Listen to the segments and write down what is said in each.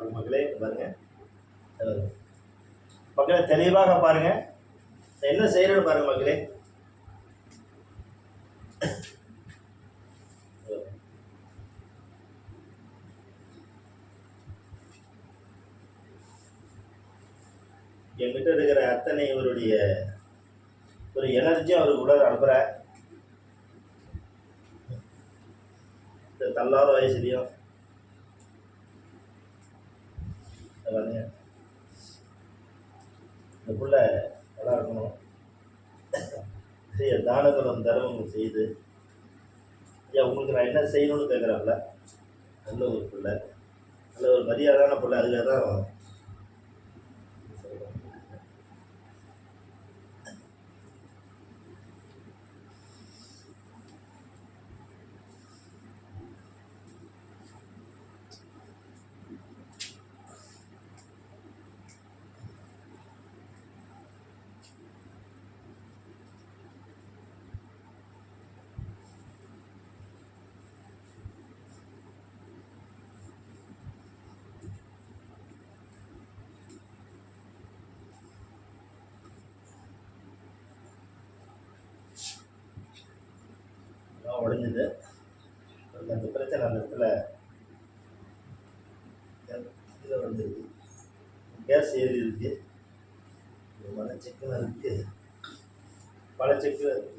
பாருங்க மக்களே பாருங்க. மக்களே தெளிவாக பாருங்க. என்ன செய்யறேன்னு பாருங்க மக்களே. என்கிட்ட இருக்கிற அத்தனை இவருடைய ஒரு எனர்ஜியும் அவருக்கு உடல் அனுப்புகிறேன் தள்ளாத வயசுலையும் இதை பாருங்க இந்த புள்ள நல்லா இருக்கணும் செய்ய தானகுலம் தர்மம் செய்து ஐயா உங்களுக்கு நான் என்ன செய்யணும்னு கேட்குறாப்புல? நல்ல ஒரு பிள்ளை. நல்ல ஒரு மரியாதான பிள்ளை. அதுக்காக தான் எல்லாம் அந்த அந்த பிரச்சனை அந்த இடத்துல இதில் வந்துருக்கு கேஸ் ஏறி இருக்குது மன சிக்கலாக இருக்குது பல சிக்கலாக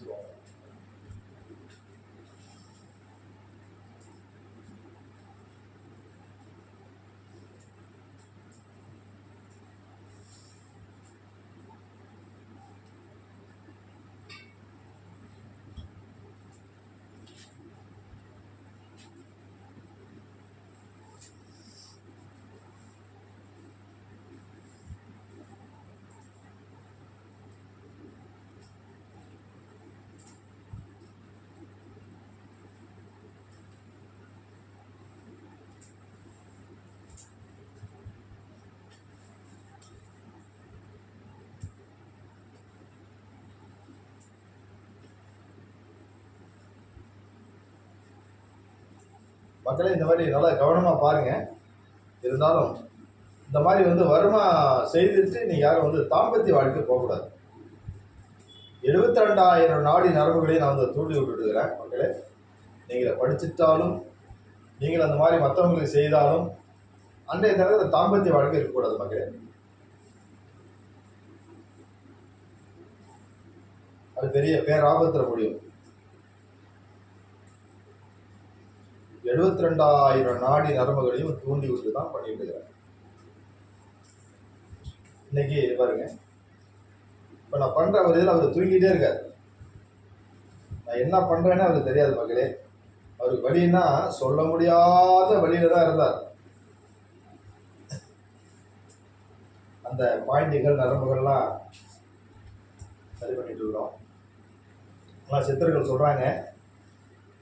you. மக்களே இந்த மாதிரி நல்லா கவனமாக பாருங்கள் இருந்தாலும் இந்த மாதிரி வந்து வருமா செய்துட்டு நீ யாரும் வந்து தாம்பத்திய வாழ்க்கை போகக்கூடாது. எழுபத்தி ரெண்டாயிரம் நாடி நரம்புகளையும் நான் வந்து தூண்டி விட்டுடுகிறேன் மக்களே. நீங்கள் படிச்சிட்டாலும் நீங்கள் அந்த மாதிரி மற்றவங்களுக்கு செய்தாலும் அன்றைய நேரத்தில் தாம்பத்திய வாழ்க்கை இருக்கக்கூடாது மக்களே. அது பெரிய பேராபத்தில் முடியும். எழுபத்தி ரெண்டாயிரம் நாடி நரம்புகளையும் தூண்டி விட்டு தான் பண்ணிட்டு இருக்கிறேன் இன்னைக்கு பாருங்க. இப்போ நான் பண்ற ஒரு இதில் அவர் தூங்கிட்டே இருக்காரு. நான் என்ன பண்றேன்னு அவருக்கு தெரியாது மக்களே. அவருக்கு வழின்னா சொல்ல முடியாத வழியில தான் இருந்தார். அந்த பாயிண்டிகள் நரம்புகள்லாம் சரி பண்ணிட்டு இருக்கிறோம். ஆனால் சித்தர்கள் சொல்றாங்க.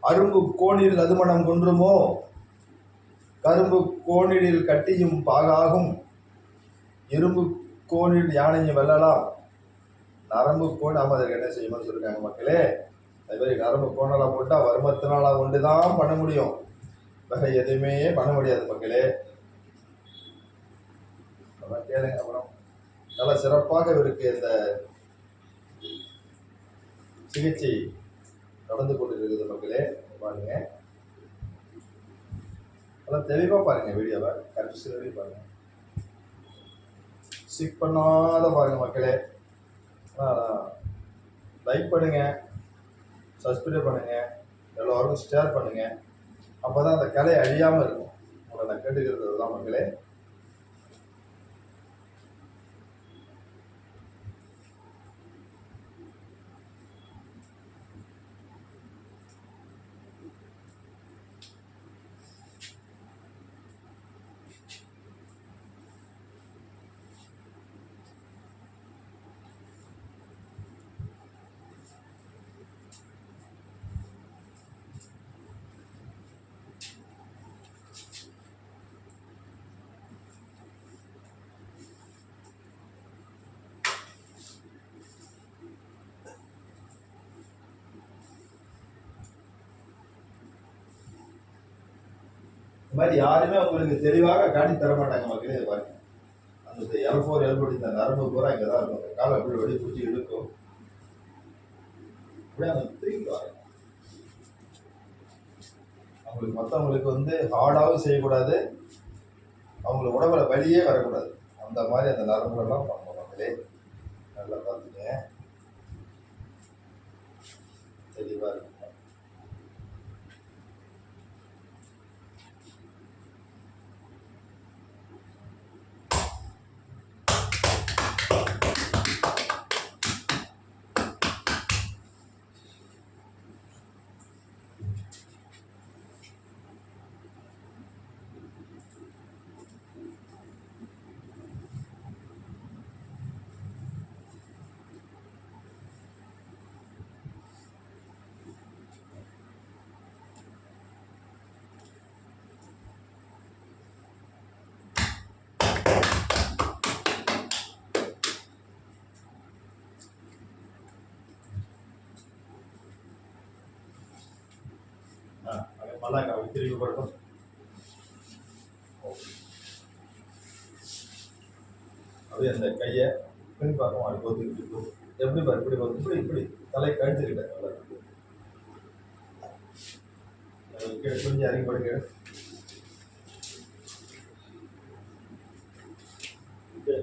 அரும்பு கோணில் அதுமணம் குன்றுமோ? கரும்பு கோணிடில் கட்டியும் பாகாகும். இரும்பு கோணில் யானையும் வெல்லலாம். நரம்பு கோணி ஆமாம் அதற்கு என்ன செய்யணும்னு சொல்லியிருக்காங்க மக்களே? அது மாதிரி நரம்பு கோணலாம் போட்டால் வருமத்தினாலாம் ஒன்று தான் பண்ண முடியும். வேற எதுவுமே பண்ண முடியாது மக்களே. அதான் கேளுங்க அப்புறம். நல்லா சிறப்பாக இவருக்கு இந்த சிகிச்சை. நடந்து கொண்டிருக்குது மக்களே பாருங்க. நல்லா தெளிவாக பாருங்க வீடியோவை. கடைசி பாருங்க. ஸ்கிப் பண்ணாத பாருங்க மக்களே. லைக் பண்ணுங்க. சப்ஸ்கிரைப் பண்ணுங்க. எல்லோருக்கும் ஷேர் பண்ணுங்க. அப்போ தான் அந்த கலை அழியாமல் இருக்கும். உங்களை நான் கேட்டுக்கிறது தான் மக்களே. இந்த மாதிரி யாருமே உங்களுக்கு தெளிவாக காட்டி தர மாட்டாங்க மக்களே இது பாருங்க. அந்த எல் ஃபோர் எல்படி இந்த நரம்பு பூரா இங்கே தான் இருக்கும். அந்த காலை அப்படி வெளியே பிடிச்சி இழுக்கும். அப்படியே அந்த திரும்பி வரும். அவங்களுக்கு மற்றவங்களுக்கு வந்து ஹார்டாகவும் செய்யக்கூடாது. அவங்கள உடம்புல வழியே வரக்கூடாது. அந்த மாதிரி அந்த நரம்புகள்லாம் பண்ணணும் மக்களே. நல்லா பார்த்துங்க தெளிவாக இருக்கும் ஆ அப்படியே மல்லாங்க அப்படியே அந்த கையை பின் பார்க்கும் அப்படி போத்து இப்படி எப்படி பாரு இப்படி போகுது இப்படி இப்படி. தலை கழிச்சுக்கிட்டேன் நல்லா இருக்கு. அது கீழே இறங்கி படுக்க.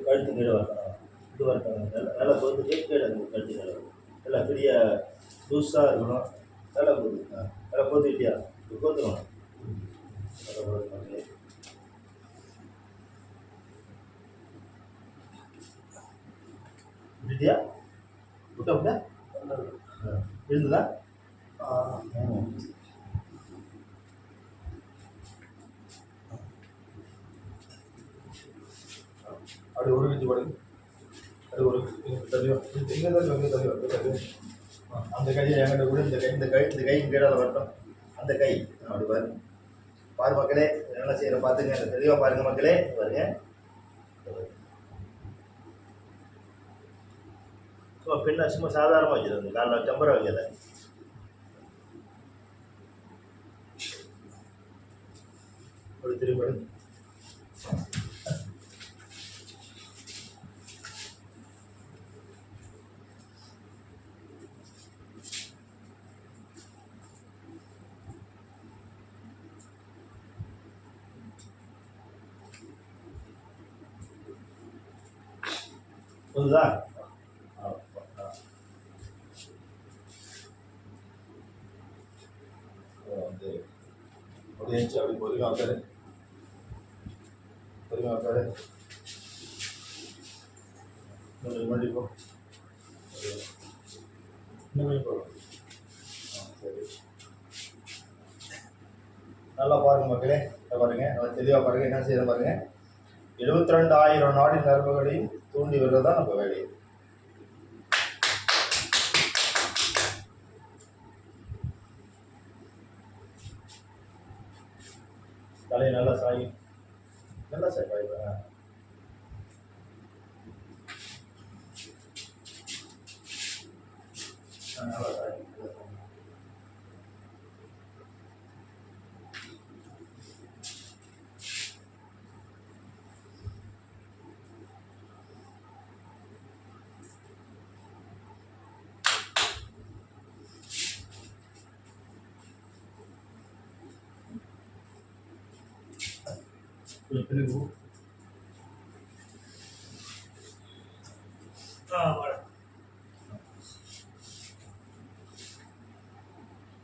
கழுத்து கீழே வரணும். இது வரணும் நல்லா நல்லா பொறுத்துட்டு கீழே கழுத்து கீழே நல்லா பெரிய லூஸாக இருக்கணும். நல்லா போகுது. நல்லா போத்துக்கிட்டியா விட்டியா விட்டா விட்டா இருந்ததா அப்படி ஒரு கிச்சு படுங்க அது ஒரு தள்ளிவா எங்கே தான் எங்கே தள்ளி அந்த கையை என்கிட்ட கூட இந்த கை இந்த கை இந்த கை கீழே வரட்டும் அந்த கை. அப்படி பாரு. பாரு மக்களே என்ன செய்யற பார்த்துங்க தெளிவாக பாருங்க மக்களே. பாருங்க. சும்மா பின்ன சும்மா சாதாரணமாக வச்சிருந்த காலில் டெம்பரை வைக்கல அப்படி திரும்பி புரியுதா? ஆ, வந்து அப்படியே இருந்துச்சு அப்படி பொறுமையாக உட்காரு பொறுமையாக உட்காரு இன்னும் போ. இன்னும் சரி. நல்லா பாருங்க மக்களே பாருங்க. நல்லா தெளிவாக பாருங்க. என்ன செய்யற பாருங்க. எழுபத்தி ரெண்டு ஆயிரம் நாடி நரம்புகளையும் தூண்டி விடுறது தான் நம்ம வேலையை தலையை நல்லா சாயும் நல்லா சாய் பாய்ப்பா நல்லா சாய் கொஞ்சம் பின்னுக்கு போ. ஆ வர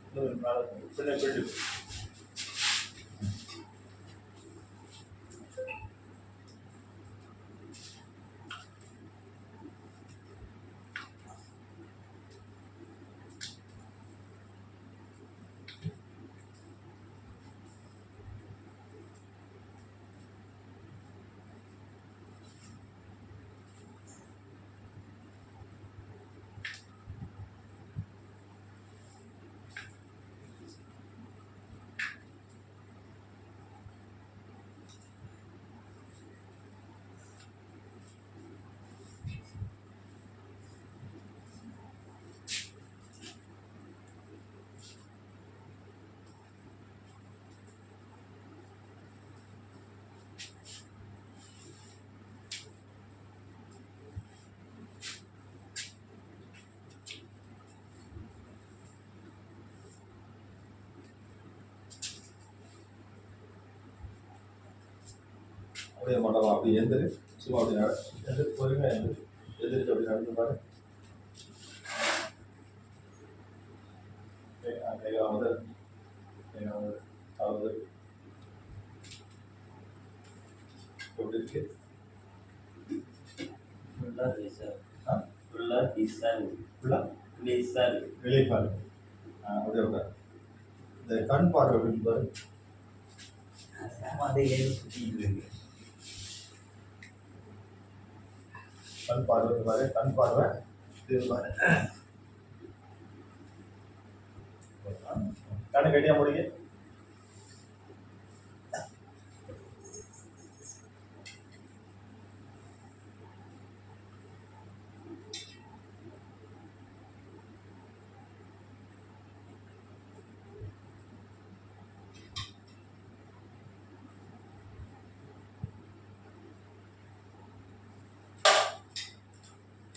இன்னும் மேலே பின்ன பின்னாடி அப்படியே மண்டபம் அப்படி எந்திரு. சும்மா அப்படி நட எந்திரு பொறுமையாக எந்திரு. எந்திரிச்சு அப்படி நடந்து பாரு. முதல் அவது எப்படி இருக்கு. ஆ? அப்படியே உட்காரு இந்த கண் பார்வை அப்படின்னு பாரு அதை ஏறி சுற்றிட்டு இருக்கு கண் பார்வை பாரு கண் பார்வை இது பாரு. கண்ணு கட்டியா முடியும்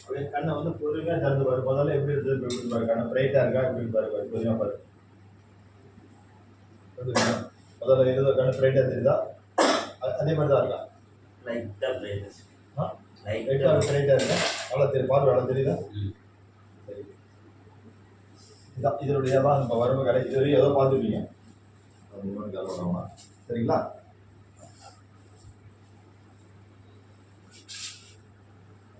அப்படியே கண்ணை வந்து பொறுமையாக திறந்து பாரு. முதல்ல எப்படி இருக்குது இப்ப எப்படி பாரு. கண்ணை பிரைட்டாக இருக்கா எப்படின்னு பாரு. பாரு பொறுமையாக பாரு. எப்படி? முதல்ல இது கண்ணு பிரைட்டாக தெரியுதா? அதே மாதிரி தான் இருக்கா லைட்டாக பிரைட்னஸ் ஆ? லைட்டாக பிரைட்டாக இருக்கா? நல்லா தெரியும் பார்வை நல்லா தெரியுதா? சரி. இதான் இதனுடைய தான் நம்ம வரம்பு கடை இது வரையும் ஏதோ வேணாம். சரிங்களா?